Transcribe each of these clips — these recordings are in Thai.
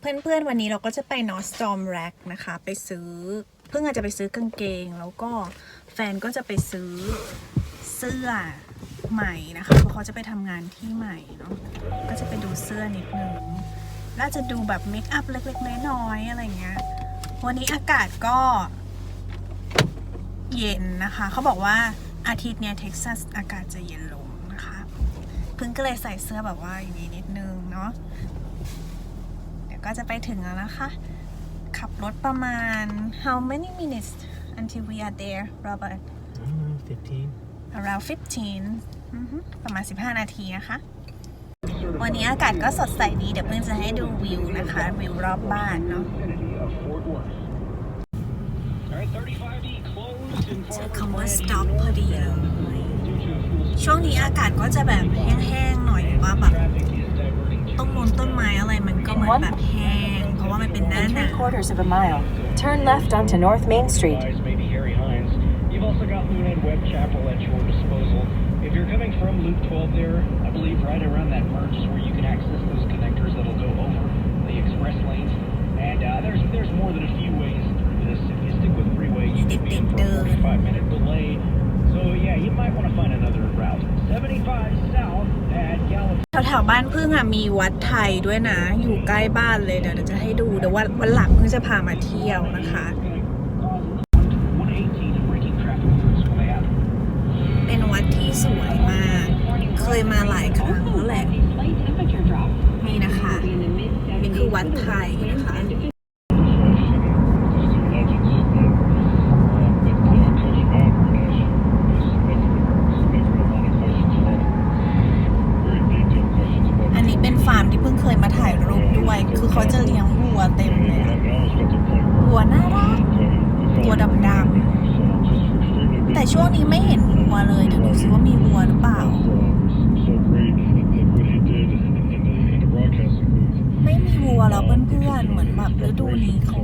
เพื่อนๆวันนี้เราก็จะไปนอสตอมแร็กนะคะ ไปซื้อ เพิ่งอาจจะไปซื้อกางเกง แล้วก็แฟนก็จะไปซื้อเสื้อใหม่นะคะ เพราะเขาจะไปทำงานที่ใหม่เนาะก็จะไปดูเสื้อนิดนึงน่าจะดูแบบเมคอัพเล็กๆน้อยๆอะไรเงี้ยวันนี้อากาศก็เย็นนะคะ เขาบอกว่าอาทิตย์เนี้ยเท็กซัสอากาศจะเย็นลงนะคะเพิ่งก็เลยใส่เสื้อแบบว่าอย่างนี้นิดนึงเนาะ ดี๋ยวก็จะไปถึงแล้วนะคะ ขับรถประมาณ how many minutes until we are there Robert I don't know, 15. around 15อือฮึประมาณ 15 นาทีนะคะ วันนี้อากาศก็สดใสดี เดี๋ยวเพิ่งจะให้ดูวิวนะคะ วิวรอบบ้านเนาะเจอคำว่า stop พอดีเลยช่วงนี้อากาศก็จะแบบแห้ง มันก็เหมือนแบบแห้ง เพราะว่ามันเป็นหน้า In หนา three ว quarters of a mile, turn left onto North Main Street. Guys, maybe Harry Hines. You've also got Moon and Webb Chapel at your disposal. If you're coming from Loop 12 there, I believe right around that merge is where you can access those connectors that'll go over the express lanes. And uh, there's there's more than a few ways through this. If you stick with freeway, you could be in for a 45 minute delay. So yeah, you might want to find another route. แถวบ้านพึ่งอะมีวัดไทยด้วยนะ อยู่ใกล้บ้านเลยเดี๋ยวเดี๋ยวจะให้ดูเดี๋ยววันวันหลังพึ่งจะพามาเที่ยวนะคะ เป็นวัดที่สวยมาก เคยมาหลายครั้งแล้วแหละ นี่นะคะ นี่คือวัดไทยนะคะ อันนี้เป็นฟาร์มที่เพิ่งเคยมาถ่ายรูปด้วย คือเขาจะเลี้ยงวัวเต็มเลยอะวัวน่ารัก ตัวดำๆ แต่ช่วงนี้ไม่เห็นวัวเลยเธอดูสิว่ามีวัวหรือเปล่า ไม่มีวัวแล้วเพื่อนๆ เหมือนแบบฤดูนี้เขา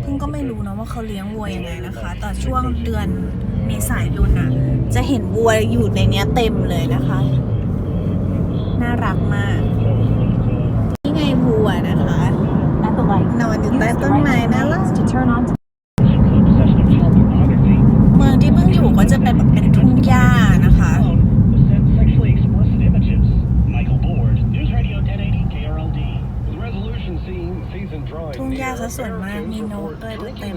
เพิ่งก็ไม่รู้นะว่าเขาเลี้ยงวัวยังไงนะคะ แต่ช่วง เดือนเมษายนอะ จะเห็นวัวอยู่ในเนี้ยเต็มเลยนะคะ น่ารักมาก นี่ไงวัวนะคะนอนอยู่ใต้ต้นไม้นะารัเมืองที่เพิ่งอยู่ก็จะเป็นแบบเป็นทุ่งหญ้านะคะทุ่งหญ้าซะส่วนมากมีนกด้วยเต็ม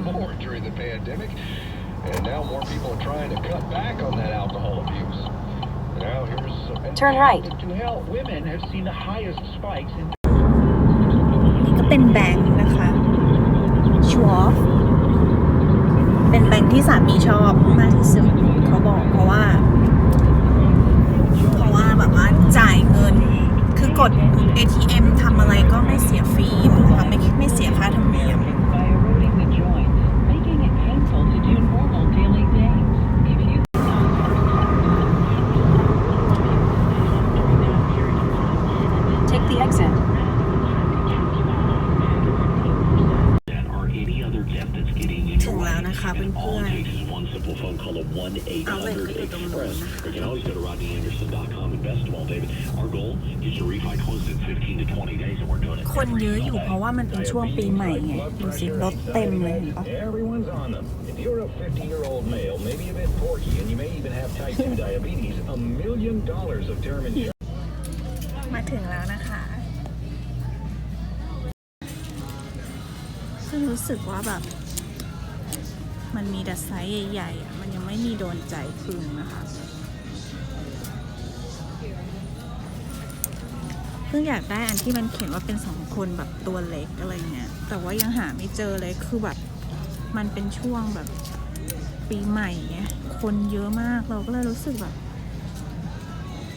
drinking more during the pandemic, and now more people are trying to cut back on that alcohol abuse. Now here's some Turn right. that can help. Women have seen the highest spikes in นี่ก็เป็นแบงค์นะคะชัวฟเป็นแบงค์ที่สามีชอบมากที่สุดเขาบอกเพราะว่า เพราะว่าแบบว่าจ่ายเงิน คือกด ATM ทำอะไรก็ไม่เสียฟรีนะคะไม่ไม่เสียค่าธรรมเนียม คนเยอะอยู่เพราะว่ามันเป็นช่วงปีใหม่ไงดูสิรถเต็มเลยเห็นปะ Everyone's on them. If you're a 50-year-old male, maybe a bit porky, and you may even have type 2 diabetes, a million dollars of term insurance. มาถึงแล้วนะคะ ซึ่งรู้สึกว่าแบบ มันมีแต่ไซส์ใหญ่ๆอะ มันยังไม่มีโดนใจคืนนะคะ เพิ่งอยากได้อันที่มันเขียนว่าเป็นสองคนแบบตัวเล็กอะไรเงี้ย แต่ว่ายังหาไม่เจอเลย คือแบบมันเป็นช่วงแบบปีใหม่ไงคนเยอะมาก เราก็เลยรู้สึกแบบ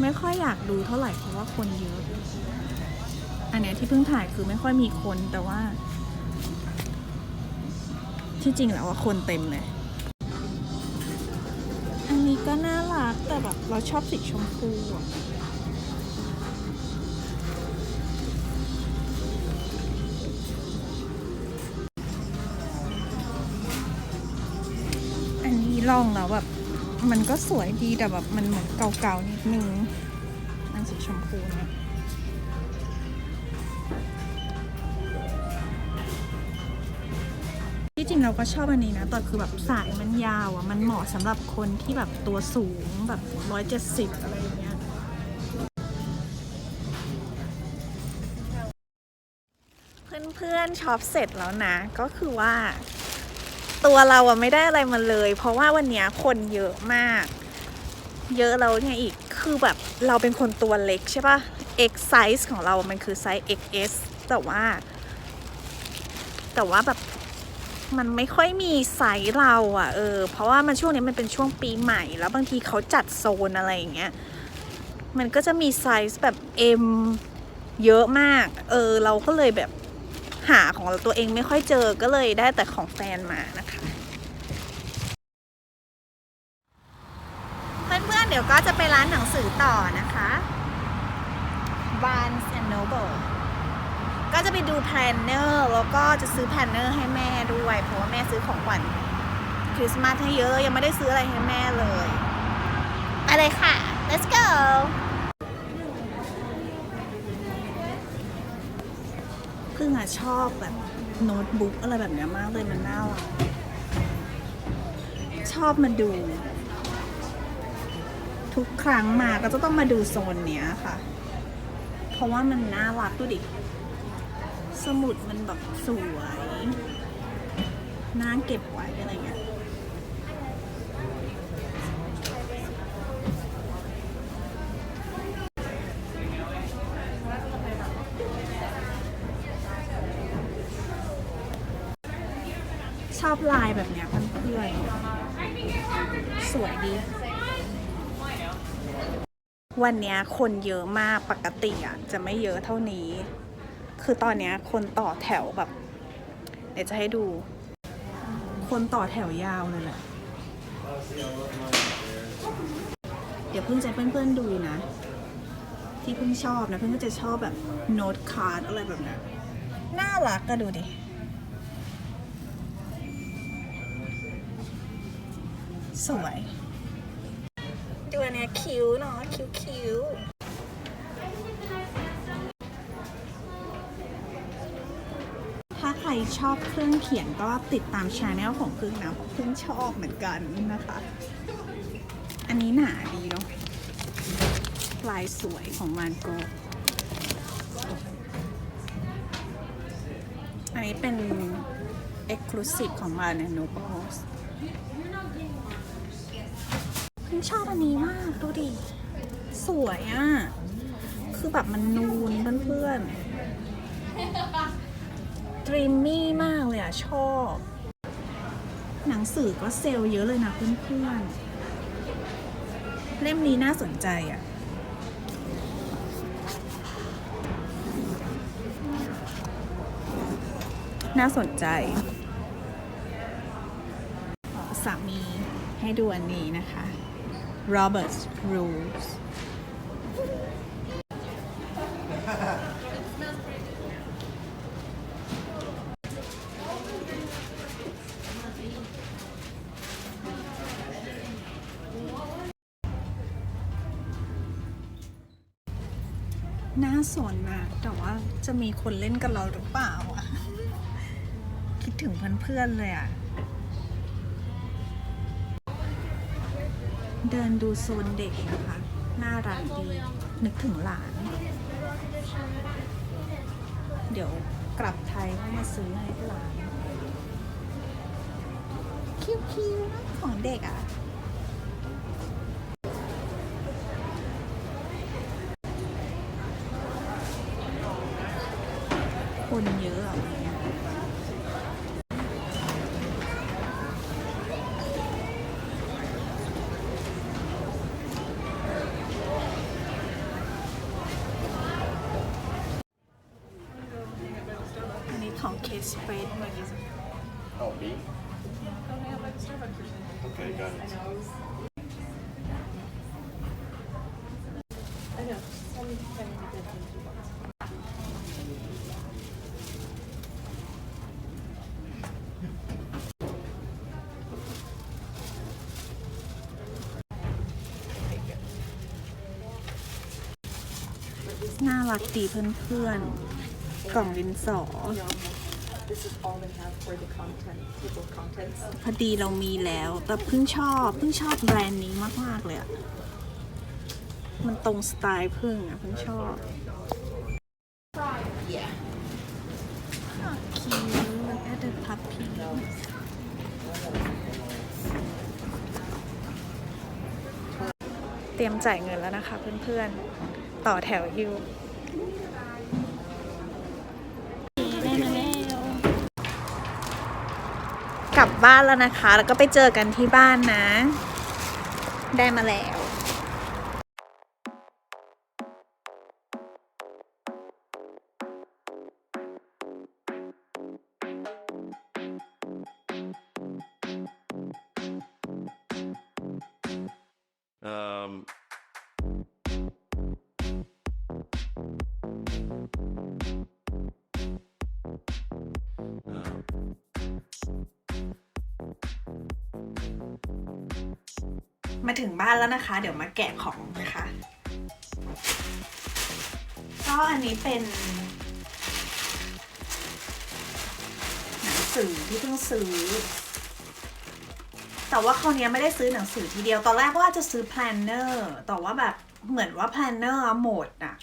ไม่ค่อยอยากดูเท่าไหร่เพราะว่าคนเยอะ อันเนี้ยที่เพิ่งถ่ายคือไม่ค่อยมีคนแต่ว่า ที่จริงแล้วว่าคนเต็มเลย อันนี้ก็น่ารักแต่แบบเราชอบสีชมพูอะ ลองแล้วแบบมันก็สวยดีแต่แบบมันเหมือนเก่าๆนิดนึงอันสีชมพูเนี่ยที่จริงเราก็ชอบอันนี้นะแต่คือแบบสายมันยาวอะ มันเหมาะสำหรับคนที่แบบตัวสูงแบบร้อยเจ็ดสิบอะไรอย่างเงี้ย เพื่อนๆช็อปเสร็จแล้วนะ ก็คือว่า ตัวเราอะไม่ได้อะไรมาเลย เพราะว่าวันนี้คนเยอะมาก เยอะแล้วเนี่ยอีกคือแบบเราเป็นคนตัวเล็กใช่ปะ X size ของเรามันคือไซส์ XS แต่ว่า แต่ว่าแบบมันไม่ค่อยมีไซส์เราอะเออเพราะว่ามันช่วงนี้มันเป็นช่วงปีใหม่ แล้วบางทีเขาจัดโซนอะไรอย่างเงี้ยมันก็จะมีไซส์แบบ M เยอะมาก เออ เราก็เลยแบบ หาของตัวเองไม่ค่อยเจอก็เลยได้แต่ของแฟนมานะคะเพื่อนๆเดี๋ยวก็จะไปร้านหนังสือต่อนะคะ Barnes and Noble ก็จะไปดูแพลนเนอร์แล้วก็จะซื้อแพลนเนอร์ให้แม่ด้วย เพราะว่าแม่ซื้อของขวัญคริสต์มาสให้เยอะยังไม่ได้ซื้ออะไรให้แม่เลย ไปเลยค่ะ let's go ึ่งอะชอบแบบโน้ตบุ๊กอะไรแบบเนี้ยมากเลยมันน่ารักชอบมาดู ทุกครั้งมาก็จะต้องมาดูโซนเนี้ยค่ะ เพราะว่ามันน่ารักดูดิ สมุดมันแบบสวย น่าเก็บไว้อะไรเงี้ย ชอบลายแบบเนี้ยเพื่อนๆสวย ดีวันนี้คนเยอะมากปกติอะจะไม่เยอะเท่านี้ คือตอนนี้คนต่อแถวแบบ เดี๋ยวจะให้ดู คนต่อแถวยาวเลยแหละเดี๋ยวเพิ่งจะเพื่อนๆดูนะ ที่เพิ่งชอบนะ เพื่อนก็จะชอบแบบโน้ตคาร์ดอะไรแบบนั้นน่ารักก็ดูดิสวย ตัวเนี้ยคิ้วเนาะคิ้วคิ้วถ้าใครชอบเครื่องเขียนก็ติดตามช anel ของพึ่งนะพึ่งชอบเหมือนกันนะคะ อันนี้หนาดีเนาะลายสวยของมันโกอันนี้เป็น exclusive ของมันเนี่ย Nobles พึ่ง ชอบอันนี้มากดูดิ สวยอะ่ะ คือแบบมันนูนเพื่อนๆดรีมมี่มากเลยอะ่ะ ชอบ หนังสือก็เซลล์เยอะเลยนะเพื่อนๆ เล่มนี้น่าสนใจอะ่ะน่าสนใจ สามีให้ดูอันนี้นะคะ Robert's Rules น่าสนนะแต่ว่าจะมีคนเล่นกับเราหรือเปล่าอะคิดถึงเพื่อนๆเลยอะ เดินดูโซนเด็กนะคะ น่ารักดี นึกถึงหลาน เดี๋ยวกลับไทยก็มาซื้อให้หลาน คิวๆนะของเด็กอะนเยอะอะวันเนี้ย อันนี้ของเคสเฟส Oh, me? Okay, got it. น่ารักดีเพื่อนๆ กล่องดินสอ this is all they have for the content, table of contents. พอดีเรามีแล้ว แต่เพิ่งชอบเพิ่งชอบแบรนด์นี้มาก ๆ เลยอะมันตรงสไตล์พึ่งอะเพิ่งชอบ Yeah. cute look at the puppy เตรียมจ่ายเงินแล้วนะคะเพื่อนๆ ต่อแถวอยู่ บ้านแล้วนะคะ แล้วก็ไปเจอกันที่บ้านนะ ได้มาแล้ว um, มาถึงบ้านแล้วนะคะ เดี๋ยวมาแกะของนะคะ ก็อันนี้เป็น หนังสือที่เพิ่งซื้อ แต่ว่าคราวนี้ไม่ได้ซื้อหนังสือทีเดียว ตอนแรกว่าจะซื้อแพลนเนอร์แต่ว่าแบบเหมือนว่าแพลนเนอร์หมดอะ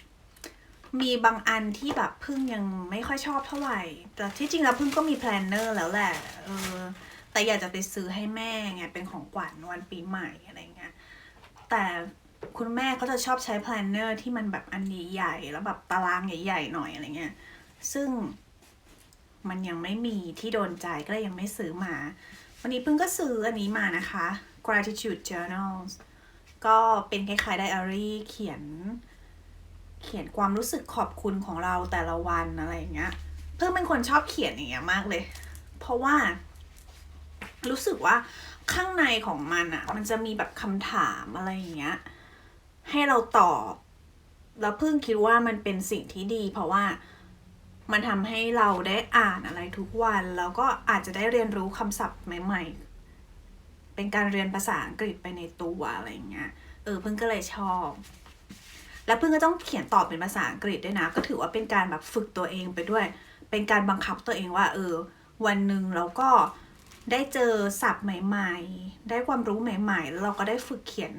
มีบางอันที่แบบพึ่งยังไม่ค่อยชอบเท่าไหร่ แต่ที่จริงแล้วพึ่งก็มีแพลนเนอร์แล้วแหละ เออ แต่อยากจะไปซื้อให้แม่ไงเป็นของขวัญวันปีใหม่อะไรเงี้ยแต่คุณแม่เขาจะชอบใช้แพลนเนอร์ที่มันแบบอันใหญ่ๆแล้วแบบตารางใหญ่ๆหน่อยอะไรเงี้ยซึ่งมันยังไม่มีที่โดนใจก็เลยยังไม่ซื้อมา วันนี้เพิ่งก็ซื้ออันนี้มานะคะ gratitude journals ก็เป็นคล้ายๆไดอารี่เขียน เขียนความรู้สึกขอบคุณของเราแต่ละวันอะไรอย่างเงี้ย เพิ่งเป็นคนชอบเขียนอย่างเงี้ยมากเลย เพราะว่า รู้สึกว่าข้างในของมันอะมันจะมีแบบคำถามอะไรอย่างเงี้ย ให้เราตอบแล้วเพิ่งคิดว่ามันเป็นสิ่งที่ดี เพราะว่ามันทำให้เราได้อ่านอะไรทุกวัน แล้วก็อาจจะได้เรียนรู้คำศัพท์ใหม่ ๆ เป็นการเรียนภาษาอังกฤษไปในตัวอะไรอย่างเงี้ย เออเพิ่งก็เลยชอบ แล้วเพิ่งก็ต้องเขียนตอบเป็นภาษาอังกฤษด้วยนะ ก็ถือว่าเป็นการแบบฝึกตัวเองไปด้วย เป็นการบังคับตัวเองว่า เออ วันหนึ่งเราก็ ได้เจอศัพท์ใหม่ ๆ ได้ความรู้ใหม่ ๆ แล้วเราก็ได้ฝึกเขียน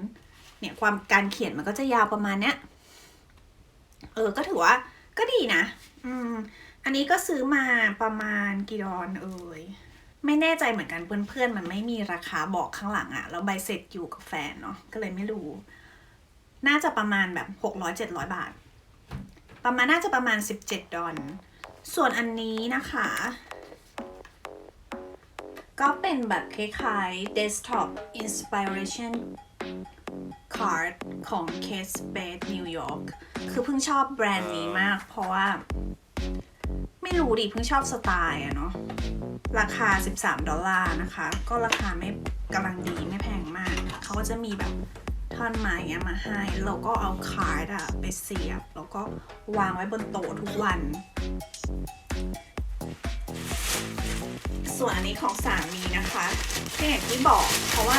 เนี่ยความการเขียนมันก็จะยาวประมาณเนี้ยเออก็ถือว่าก็ดีนะ อืม อันนี้ก็ซื้อมาประมาณกี่ดอนเอ่ยไม่แน่ใจเหมือนกันเพื่อนๆมันไม่มีราคาบอกข้างหลังอะแล้วใบเสร็จอยู่กับแฟนเนาะก็เลยไม่รู้ น่าจะประมาณแบบหกร้อยเจ็ดร้อยบาท ประมาณน่าจะประมาณสิบเจ็ดดอลส่วนอันนี้นะคะ ก็เป็นแบบคล้ายๆ desktop inspiration card ของ Kate Spade New York คือเพิ่งชอบแบรนด์นี้มาก เพราะว่า ไม่รู้ดิเพิ่งชอบสไตล์อะเนาะราคา 13 ดอลลาร์นะคะ ก็ราคาไม่กำลังดีไม่แพงมาก เขาก็จะมีแบบท่อนไม้เงี้ยมาให้แล้วก็เอาคาร์ดอะไปเสียบ แล้วก็วางไว้บนโต๊ะทุกวัน ส่วนอันนี้ของสามีนะคะที่อย่างที่บอกเพราะว่า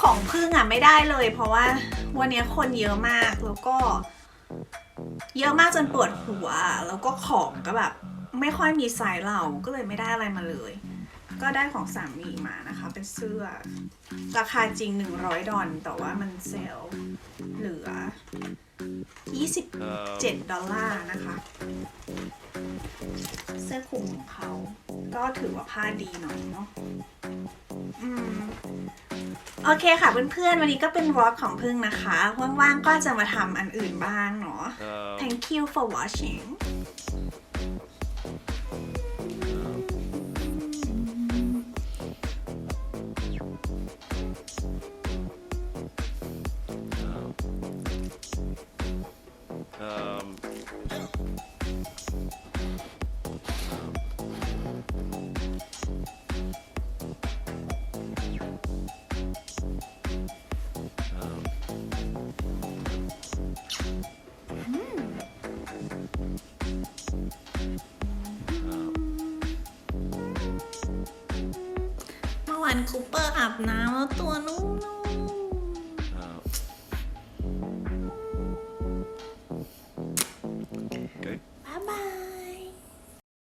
ของพึ่งอะไม่ได้เลย เพราะว่าวันนี้คนเยอะมากแล้วก็ เยอะมากจนปวดหัว แล้วก็ของก็แบบ ไม่ค่อยมีไซส์เราก็เลยไม่ได้อะไรมาเลย ก็ได้ของสามีมานะคะ เป็นเสื้อ ราคาจริง 100 ดอลแต่ว่ามันเซลล์เหลือ 27 ดอลลาร์นะคะ เสื้อคลุมของเขา ก็ถือว่าผ้าดีหน่อยเนาะอืมโอเคค่ะเพื่อนๆ วันนี้ก็เป็นวอล์กของพึ่งนะคะ ว่างๆ ก็จะมาทำอันอื่นบ้างเนาะ um, Thank you for watching วานคูเปอร์อาบน้ำแล้วตัวนุ่ม